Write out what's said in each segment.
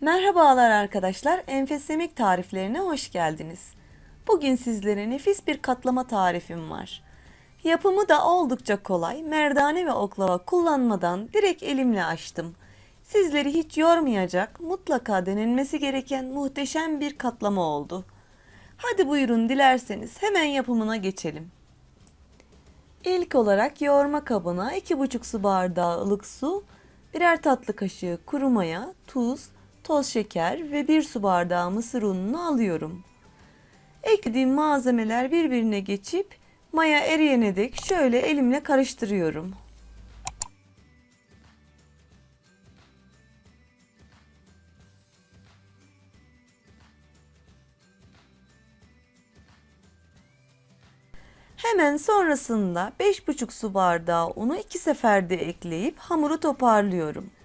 Merhabalar arkadaşlar, Enfes Yemek tariflerine hoş geldiniz. Bugün sizlere nefis bir katlama tarifim var. Yapımı da oldukça kolay, merdane ve oklava kullanmadan direkt elimle açtım. Sizleri hiç yormayacak, mutlaka denenmesi gereken muhteşem bir katlama oldu. Hadi buyurun dilerseniz hemen yapımına geçelim. İlk olarak yoğurma kabına 2,5 su bardağı ılık su, birer tatlı kaşığı kuru maya, tuz, toz şeker ve 1 su bardağı mısır ununu alıyorum. Eklediğim malzemeler birbirine geçip maya eriyene dek şöyle elimle karıştırıyorum. Hemen sonrasında 5,5 su bardağı unu iki seferde ekleyip hamuru toparlıyorum.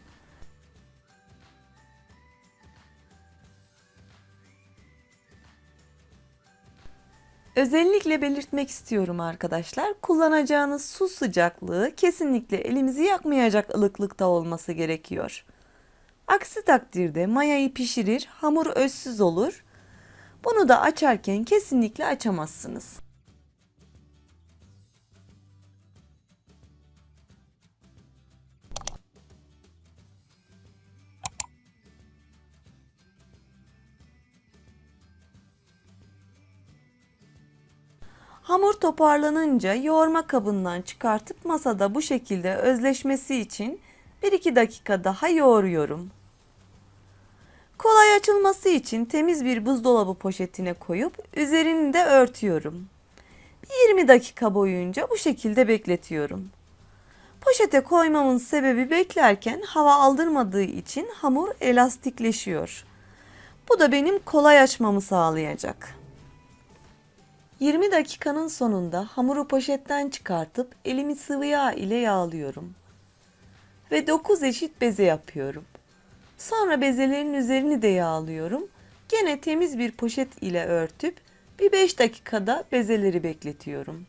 Özellikle belirtmek istiyorum arkadaşlar. Kullanacağınız su sıcaklığı kesinlikle elimizi yakmayacak ılıklıkta olması gerekiyor. Aksi takdirde mayayı pişirir, hamur özsüz olur. Bunu da açarken kesinlikle açamazsınız. Hamur toparlanınca yoğurma kabından çıkartıp masada bu şekilde özleşmesi için 1-2 dakika daha yoğuruyorum. Kolay açılması için temiz bir buzdolabı poşetine koyup üzerini de örtüyorum. 20 dakika boyunca bu şekilde bekletiyorum. Poşete koymamın sebebi beklerken hava aldırmadığı için hamur elastikleşiyor. Bu da benim kolay açmamı sağlayacak. 20 dakikanın sonunda hamuru poşetten çıkartıp elimi sıvı yağ ile yağlıyorum. Ve 9 eşit beze yapıyorum. Sonra bezelerin üzerini de yağlıyorum. Gene temiz bir poşet ile örtüp bir 5 dakikada bezeleri bekletiyorum.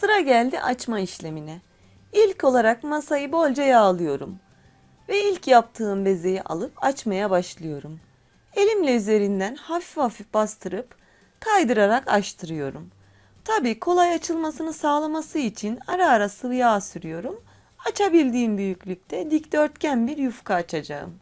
Sıra geldi açma işlemine. İlk olarak masayı bolca yağlıyorum. Ve ilk yaptığım bezeyi alıp açmaya başlıyorum. Elimle üzerinden hafif hafif bastırıp kaydırarak açtırıyorum. Tabi kolay açılmasını sağlaması için ara ara sıvı yağ sürüyorum. Açabildiğim büyüklükte dikdörtgen bir yufka açacağım.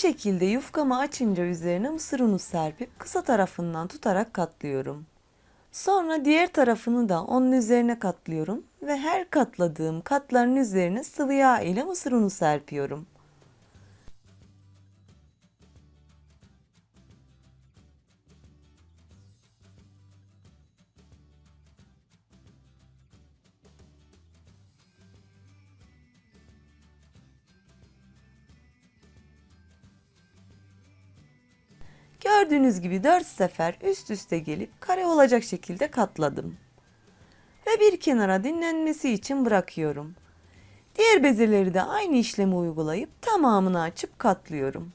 Şekilde yufkamı açınca üzerine mısır unu serpip kısa tarafından tutarak katlıyorum. Sonra diğer tarafını da onun üzerine katlıyorum ve her katladığım katların üzerine sıvı yağ ile mısır unu serpiyorum. Gördüğünüz gibi 4 sefer üst üste gelip kare olacak şekilde katladım. Ve bir kenara dinlenmesi için bırakıyorum. Diğer bezeleri de aynı işlemi uygulayıp tamamını açıp katlıyorum.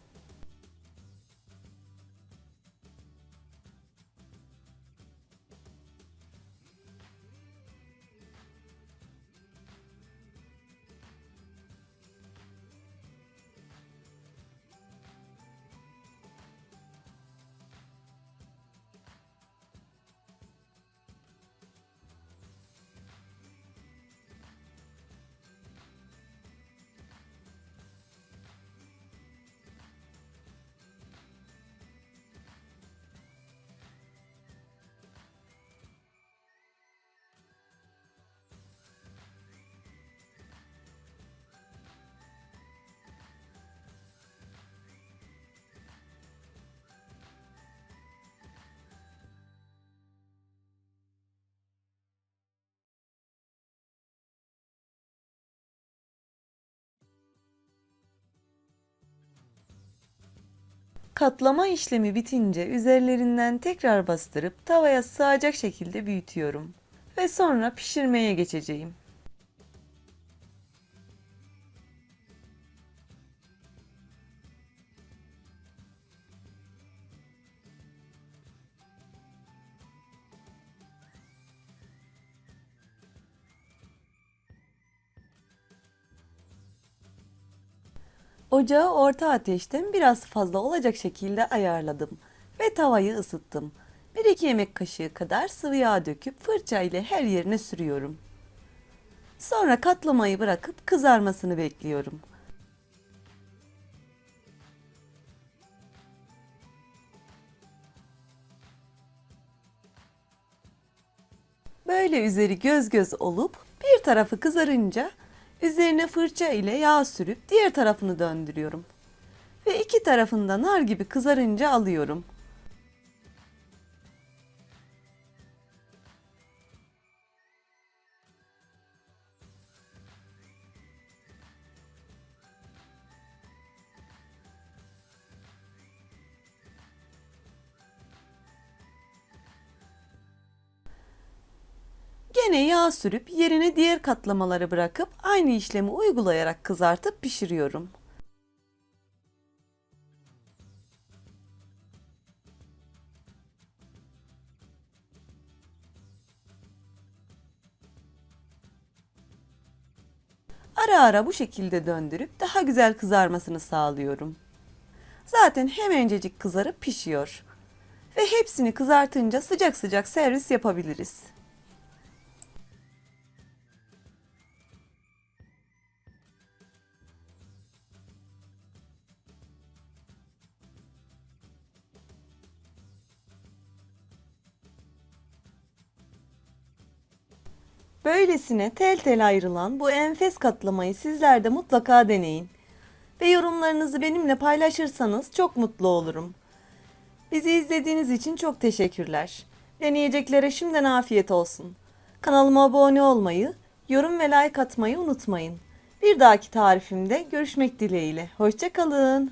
Katlama işlemi bitince üzerlerinden tekrar bastırıp tavaya sığacak şekilde büyütüyorum. Ve sonra pişirmeye geçeceğim. Ocağı orta ateşten biraz fazla olacak şekilde ayarladım ve tavayı ısıttım. 1-2 yemek kaşığı kadar sıvı yağ döküp fırça ile her yerine sürüyorum. Sonra katlamayı bırakıp kızarmasını bekliyorum. Böyle üzeri göz göz olup bir tarafı kızarınca üzerine fırça ile yağ sürüp diğer tarafını döndürüyorum. Ve iki tarafında nar gibi kızarınca alıyorum. Gene yağ sürüp yerine diğer katlamaları bırakıp aynı işlemi uygulayarak kızartıp pişiriyorum. Ara ara bu şekilde döndürüp daha güzel kızarmasını sağlıyorum. Zaten hemencecik kızarıp pişiyor. Ve hepsini kızartınca sıcak sıcak servis yapabiliriz. Böylesine tel tel ayrılan bu enfes katlamayı sizler de mutlaka deneyin. Ve yorumlarınızı benimle paylaşırsanız çok mutlu olurum. Bizi izlediğiniz için çok teşekkürler. Deneyeceklere şimdiden afiyet olsun. Kanalıma abone olmayı, yorum ve like atmayı unutmayın. Bir dahaki tarifimde görüşmek dileğiyle. Hoşçakalın.